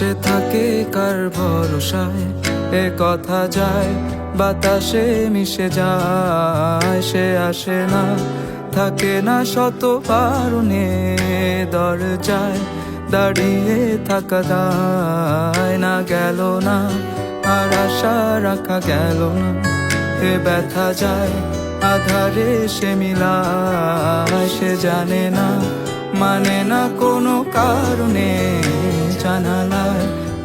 সে থাকে কার ভরসায়? এ কথা যায়, বাতাসে মিশে যায়, সে আসে না, থাকে না শত পারণে দরজায়, দাঁড়িয়ে থাকা দায় না, গেল না, আর আশা রাখা গেল না। এ ব্যথা যায়, আধারে সে মিলায়, সে জানে না মানে না কোনো কারণে।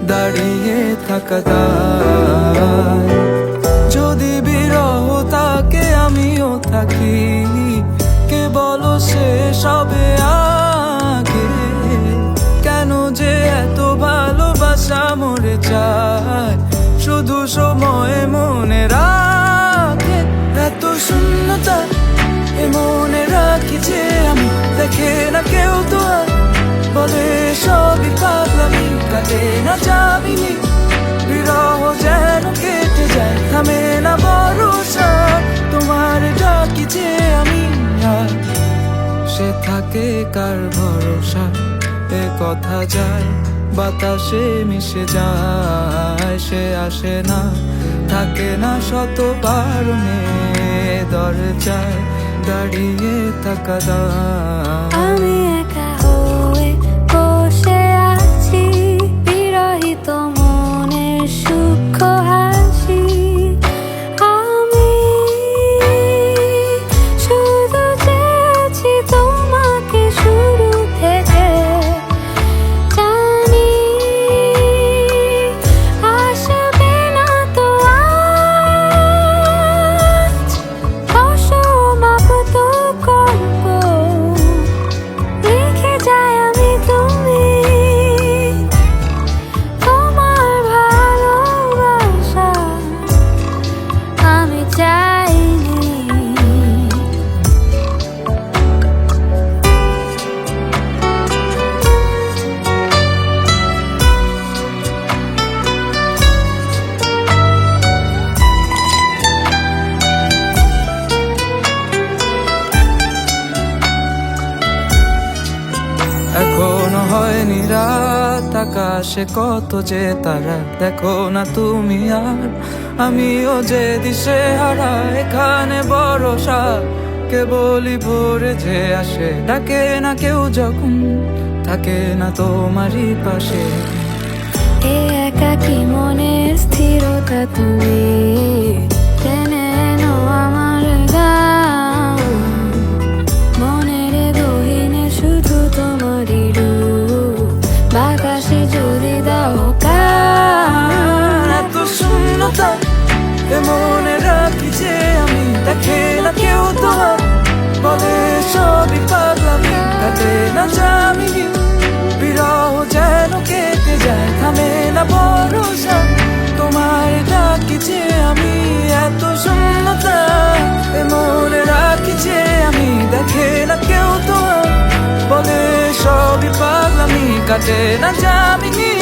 দাঁড়িয়ে থাকা যদি বিরহ তাকে আমিও থাকি কে বলো সে সবে আগে? কেন যে এত ভালোবাসা মরে চায় শুধু সময় মনে রাখে। এত শূন্যতা এ মনে রাখি যে আমি কার ভরসা, এ কথা যায়, বাতাসে মিশে যায়, সে আসে না, থাকে না শত বারণে দরজায়, দাঁড়িয়ে থাকা দা আমি আমি আকাশে কত যে তারা, দেখো না তুমি আর। আমিও যে দিশে হারা, এখানে কে বলি ভোরে যে আসে, ডাকে না কেউ যখন। থাকে না তোমারই পাশে। একাকি মনে স্থিরতা তুমি মনে রাখি যে আমি দেখে না কেউ তোমার। বলে সবই পাগলামি, কাটে না জামিনি বিরহ যেন কেটে যায়, থামে না ভরসা। তোমার ডাকি যে আমি এত শূন্যতা। এ মনে রাখি যে আমি দেখে না কেউ তোমার। বলে সবই পাগলামি, কাটে না জামিনি